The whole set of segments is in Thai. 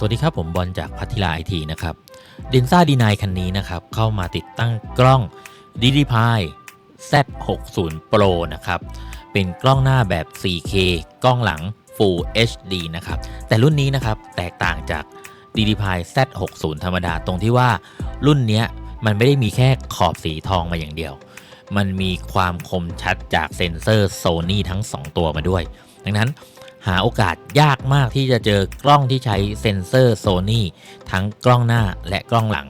สวัสดีครับ ผมบอลจากพัทยาไอทีนะครับเดนซ่าดีนายคันนี้นะครับ เข้ามาติดตั้งกล้อง d d p i Z60 Pro นะครับ เป็นกล้องหน้าแบบ 4K กล้องหลัง Full HD นะครับ แต่รุ่นนี้นะครับ แตกต่างจาก d d p i Z60 ธรรมดาตรงที่ว่ารุ่นนี้มันไม่ได้มีแค่ขอบสีทองมาอย่างเดียว มันมีความคมชัดจากเซ็นเซอร์ Sony ทั้ง 2 ตัวมาด้วย ดังนั้น หาโอกาสยากมากที่จะเจอกล้องที่ใช้เซ็นเซอร์ Sony ทั้งกล้องหน้าและกล้องหลัง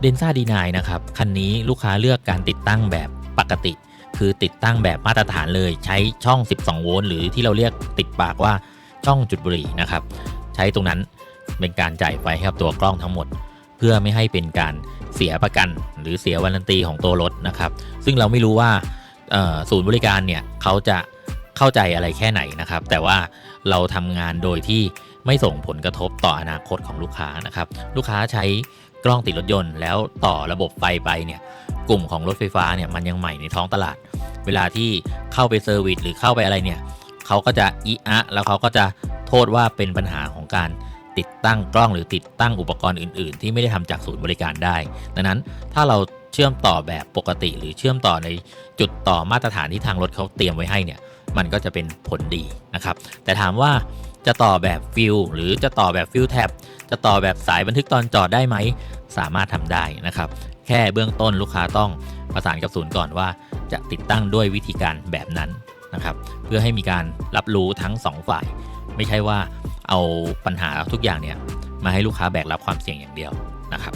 เดนซ่าดีนายนะครับ คันนี้ลูกค้าเลือกการติดตั้งแบบปกติ คือติดตั้งแบบมาตรฐานเลย ใช้ช่อง 12 โวลต์หรือที่เราเรียกติดปากว่าช่องจุดบุหรี่นะครับ ใช้ตรงนั้นเป็นการจ่ายไฟให้กับตัวกล้องทั้งหมด เพื่อไม่ให้เป็นการเสียประกัน หรือเสียวารันตีของตัวรถนะครับ ซึ่งเราไม่รู้ว่า ศูนย์บริการเนี่ยเขาจะเข้าใจอะไรแค่ไหนนะครับ แต่ว่าเราทำงานโดยที่ไม่ส่งผลกระทบต่ออนาคตของลูกค้านะครับ ลูกค้าใช้กล้องติดรถยนต์แล้วต่อระบบไฟไปเนี่ยกลุ่มของรถไฟฟ้าเนี่ยมันยังใหม่ในท้องตลาด เวลาที่เข้าไปเซอร์วิสหรือเข้าไปอะไรเนี่ยเขาก็จะอีอะแล้วเขาก็จะโทษว่าเป็นปัญหาของการติดตั้งกล้องหรือติดตั้งอุปกรณ์อื่น ๆ ที่ไม่ได้ทำจากศูนย์บริการได้ ดังนั้นถ้าเรา เชื่อมต่อแบบปกติ หรือเชื่อมต่อในจุดต่อมาตรฐานที่ทางรถเขาเตรียมไว้ให้เนี่ยมันก็จะเป็นผลดีนะครับ แต่ถามว่าจะต่อแบบฟิลหรือจะต่อแบบฟิลแท็บจะต่อแบบสายบันทึกตอนจอดได้ไหม สามารถทำได้นะครับ แค่เบื้องต้นลูกค้าต้องประสานกับศูนย์ก่อนว่าจะติดตั้งด้วยวิธีการแบบนั้นนะครับ เพื่อให้มีการรับรู้ทั้ง 2 ฝ่าย ไม่ใช่ว่าเอาปัญหาทุกอย่างเนี่ยมาให้ลูกค้าแบกรับความเสี่ยงอย่างเดียวนะครับ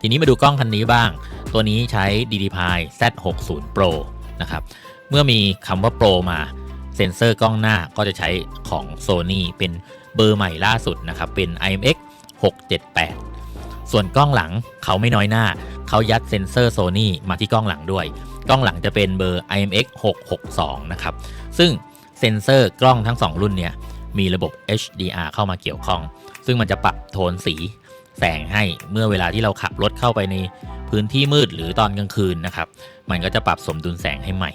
ทีนี้มาดูกล้องคันนี้บ้าง ตัวนี้ใช้ DDPI Z60 Pro นะครับ เมื่อมีคำว่า Pro มาเซ็นเซอร์กล้องหน้าก็จะใช้ของ Sony เป็นเบอร์ใหม่ล่าสุดนะครับ เป็น IMX 678 ส่วนกล้องหลังเขาไม่น้อยหน้า เขายัดเซ็นเซอร์ Sony มาที่กล้องหลังด้วย กล้องหลังจะเป็นเบอร์ IMX 662 นะครับ ซึ่งเซ็นเซอร์กล้องทั้ง 2 รุ่นเนี่ยมีระบบ HDR เข้ามาเกี่ยวข้อง ซึ่งมันจะปรับโทนสีแสงให้เมื่อเวลาที่เราขับรถเข้าไปใน พื้นที่มืดหรือตอนกลางคืนนะครับ มันก็จะปรับสมดุลแสงให้ใหม่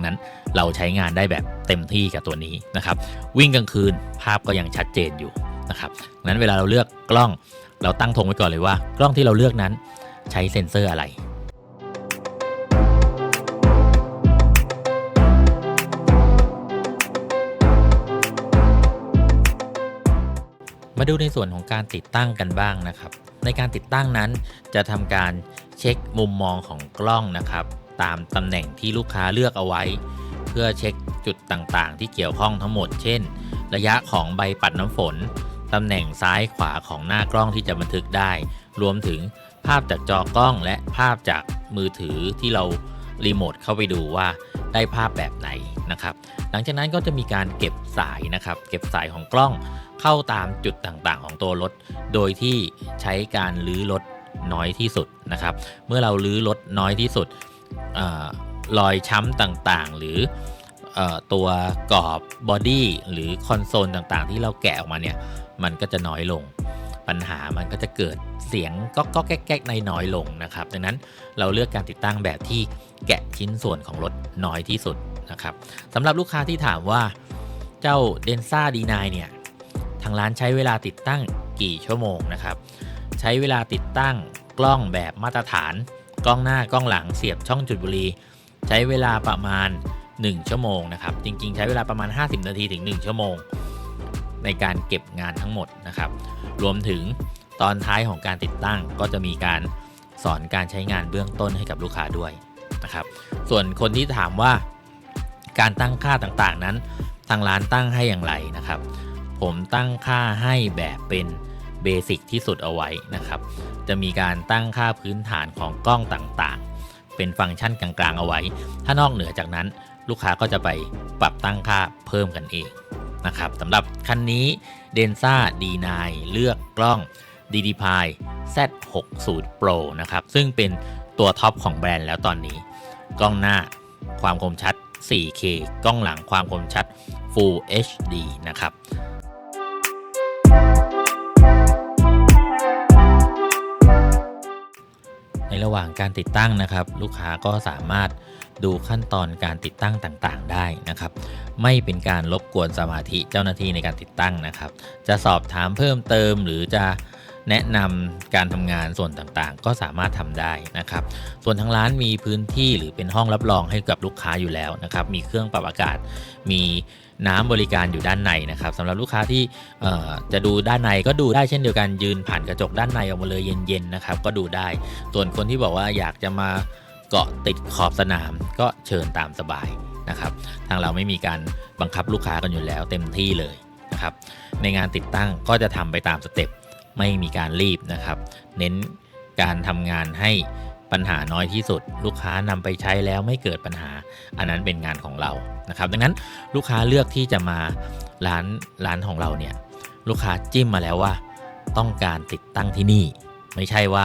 นั้นเราใช้งานได้แบบเต็มที่กับตัวนี้นะครับ วิ่งกลางคืนภาพก็ยังชัดเจนอยู่นะครับนั้นเวลาเราเลือกกล้องเราตั้งธงไว้ก่อนเลยว่า กล้องที่เราเลือกนั้นใช้เซ็นเซอร์อะไรมาดูในส่วนของการติดตั้งกันบ้างนะครับในการติดตั้งนั้น จะทำการเช็คมุมมองของกล้องนะครับ ตามตำแหน่งที่ลูกค้าเลือกเอาไว้ เพื่อเช็คจุดต่างๆ ที่เกี่ยวข้องทั้งหมด เช่น ระยะของใบปัดน้ำฝนตำแหน่งซ้ายขวาของหน้ากล้องที่จะบันทึกได้ รวมถึงภาพจากจอกล้องและภาพจากมือถือที่เรารีโมทเข้าไปดูว่าได้ภาพแบบไหน นะครับ หลังจากนั้นก็จะมีการเก็บสายนะครับ เก็บสายของกล้องเข้าตามจุดต่างๆ ของตัวรถ โดยที่ใช้การลื้อรถน้อยที่สุดนะครับ เมื่อเราลื้อรถน้อยที่สุดออรอยช้ำต่างๆ หรือออตัวกรอบบอดี้หรือคอนโซลต่างๆ ที่เราแกะออกมาเนี่ย มันก็จะน้อยลง ปัญหามันก็จะเกิดเสียงก็ก็แก๊กในน้อยลงนะครับ ดังนั้นเราเลือกการติดตั้งแบบที่แกะชิ้นส่วนของรถน้อยที่สุด นะครับสำหรับลูกค้าที่ถามว่าเจ้า d e n s a D9 เนี่ยทางร้านใช้เวลาติดตั้งกี่ชั่วโมงนะครับ ใช้เวลาติดตั้งกล้องแบบมาตรฐาน กล้องหน้ากล้องหลังเสียบช่องจุดบุหรี่ใช้เวลาประมาณ 1 ชั่วโมงนะครับ จริง ๆ ใช้เวลาประมาณ 50 นาทีถึง 1 ชั่วโมง ในการเก็บงานทั้งหมดนะครับ รวมถึงตอนท้ายของการติดตั้งก็จะมีการสอนการใช้งานเบื้องต้นให้กับลูกค้าด้วยนะครับ ส่วนคนที่ถามว่า การตั้งค่าต่างๆนั้น ทางร้านตั้งให้อย่างไรนะครับ ผมตั้งค่าให้แบบเป็นเบสิกที่สุดเอาไว้นะครับ จะมีการตั้งค่าพื้นฐานของกล้องต่างๆ เป็นฟังก์ชันกลางๆเอาไว้ ถ้านอกเหนือจากนั้น ลูกค้าก็จะไปปรับตั้งค่าเพิ่มกันเองนะครับสำหรับคันนี้ d e n s a D9 เลือกกล้อง DDPI Z60 Pro นะครับ ซึ่งเป็นตัวท็อปของแบรนด์แล้วตอนนี้ กล้องหน้าความคมชัด 4K กล้องหลังความคมชัด Full HD นะครับในระหว่างการติดตั้งนะครับ ลูกค้าก็สามารถดูขั้นตอนการติดตั้งต่างๆ ได้นะครับ ไม่เป็นการรบกวนสมาธิเจ้าหน้าที่ในการติดตั้งนะครับ จะสอบถามเพิ่มเติมหรือจะ แนะนำการทำงานส่วนต่างๆ ก็สามารถทำได้นะครับ ส่วนทางร้านมีพื้นที่หรือเป็นห้องรับรองให้กับลูกค้าอยู่แล้วนะครับ มีเครื่องปรับอากาศ มีน้ำบริการอยู่ด้านในนะครับสำหรับลูกค้าที่จะดูด้านในก็ดูได้เช่นเดียวกันยืนผ่านกระจกด้านในออกมาเลยเย็นๆนะครับ ก็ดูได้ ส่วนคนที่บอกว่าอยากจะมาเกาะติดขอบสนามก็เชิญตามสบายนะครับ ทางเราไม่มีการบังคับลูกค้ากันอยู่แล้วเต็มที่เลยนะครับ ในงานติดตั้งก็จะทำไปตามสเต็ป ไม่มีการรีบนะครับ เน้นการทำงานให้ปัญหาน้อยที่สุด ลูกค้านำไปใช้แล้วไม่เกิดปัญหา อันนั้นเป็นงานของเรานะครับ ดังนั้นลูกค้าเลือกที่จะมาร้านร้านของเราเนี่ยลูกค้าจิ้มมาแล้วว่า ต้องการติดตั้งที่นี่ ไม่ใช่ว่า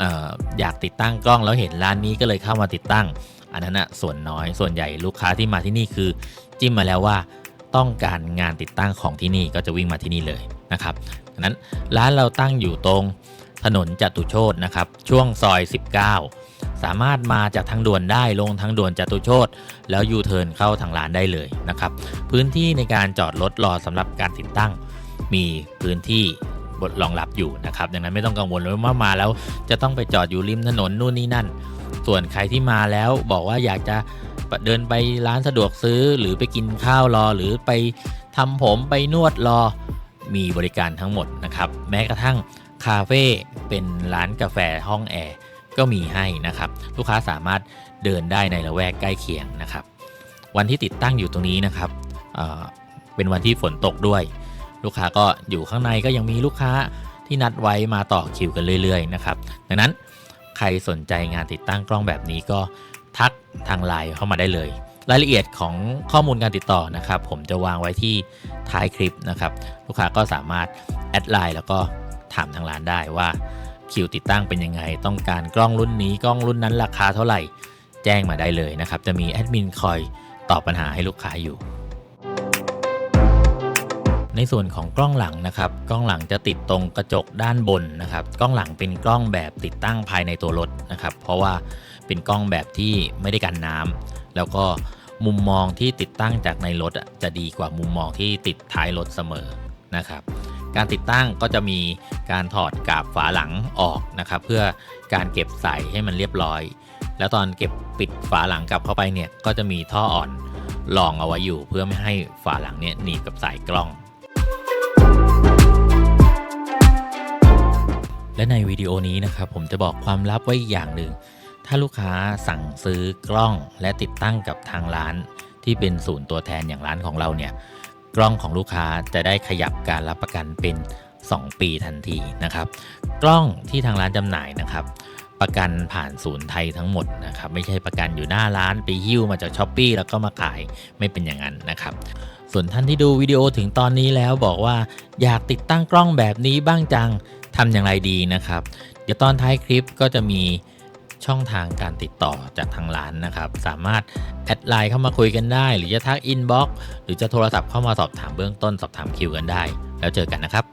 อออยากติดตั้งกล้องแล้วเห็นร้านนี้ก็เลยเข้ามาติดตั้ง อันนั้นนะส่วนน้อยส่วนใหญ่ลูกค้าที่มาที่นี่คือ จิ้มมาแล้วว่าต้องการงานติดตั้งของที่นี่ก็จะวิ่งมาที่นี่เลยนะครับ นั้นร้านเราตั้งอยู่ตรงถนนจตุโชตนะครับ ช่วงซอย 19 สามารถมาจากทางด่วนได้ลงทางด่วนจตุโชตแล้วยูเทิร์นเข้าทางร้านได้เลยนะครับ พื้นที่ในการจอดรถรอสำหรับการติดตั้ง มีพื้นที่บทรองรับอยู่นะครับ ดังนั้นไม่ต้องกังวลเลยว่ามาแล้วจะต้องไปจอดอยู่ริมถนนนู่นนี่นั่น ส่วนใครที่มาแล้วบอกว่าอยากจะเดินไปร้านสะดวกซื้อหรือไปกินข้าวรอหรือไปทำผมไปนวดรอ มีบริการทั้งหมดนะครับ แม้กระทั่งคาเฟ่เป็นร้านกาแฟห้องแอร์ก็มีให้นะครับ ลูกค้าสามารถเดินได้ในละแวกใกล้เคียงนะครับ วันที่ติดตั้งอยู่ตรงนี้นะครับเเป็นวันที่ฝนตกด้วย ลูกค้าก็อยู่ข้างในก็ยังมีลูกค้าที่นัดไว้มาต่อคิวกันเรื่อยๆนะครับดังนั้นใครสนใจงานติดตั้งกล้องแบบนี้ก็ทักทางไลน์เข้ามาได้เลย รายละเอียดของข้อมูลการติดต่อนะครับ ผมจะวางไว้ที่ท้ายคลิปนะครับ ลูกค้าก็สามารถแอดไลน์แล้วก็ถามทางร้านได้ว่าคิวติดตั้งเป็นยังไง ต้องการกล้องรุ่นนี้กล้องรุ่นนั้นราคาเท่าไหร่แจ้งมาได้เลยนะครับ จะมีแอดมินคอยตอบปัญหาให้ลูกค้าอยู่ ในส่วนของกล้องหลังนะครับ กล้องหลังจะติดตรงกระจกด้านบนนะครับ กล้องหลังเป็นกล้องแบบติดตั้งภายในตัวรถนะครับ เพราะว่าเป็นกล้องแบบที่ไม่ได้กันน้ำแล้วก็ มุมมองที่ติดตั้งจากในรถจะดีกว่ามุมมองที่ติดท้ายรถเสมอนะครับ การติดตั้งก็จะมีการถอดกาบฝาหลังออกนะครับ เพื่อการเก็บใส่ให้มันเรียบร้อย แล้วตอนเก็บปิดฝาหลังกลับเข้าไปเนี่ยก็จะมีท่ออ่อนรองเอาไว้อยู่ เพื่อไม่ให้ฝาหลังเนี่ยหนีบกับสายกล้องและในวิดีโอนี้นะครับผมจะบอกความลับไว้อีกอย่างหนึ่ง ถ้าลูกค้าสั่งซื้อกล้องและติดตั้งกับทางร้าน ที่เป็นศูนย์ตัวแทนอย่างร้านของเราเนี่ยกล้องของลูกค้าจะได้ขยับการรับประกันเป็น 2 ปีทันทีนะครับ กล้องที่ทางร้านจำหน่ายนะครับ ประกันผ่านศูนย์ไทยทั้งหมดนะครับ ไม่ใช่ประกันอยู่หน้าร้านไปหิ้วมาจากช้อปปีแล้วก็มาขายไม่เป็นอย่างนั้นนะครับ ส่วนท่านที่ดูวิดีโอถึงตอนนี้แล้วบอกว่าอยากติดตั้งกล้องแบบนี้บ้างจังทำอย่างไรดีนะครับ เดี๋ยวตอนท้ายคลิปก็จะมี ช่องทางการติดต่อจากทางร้านนะครับ สามารถแอดไลน์เข้ามาคุยกันได้ หรือจะทักอินบ็อกซ์หรือจะโทรศัพท์เข้ามาสอบถามเบื้องต้นสอบถามคิวกันได้ แล้วเจอกันนะครับ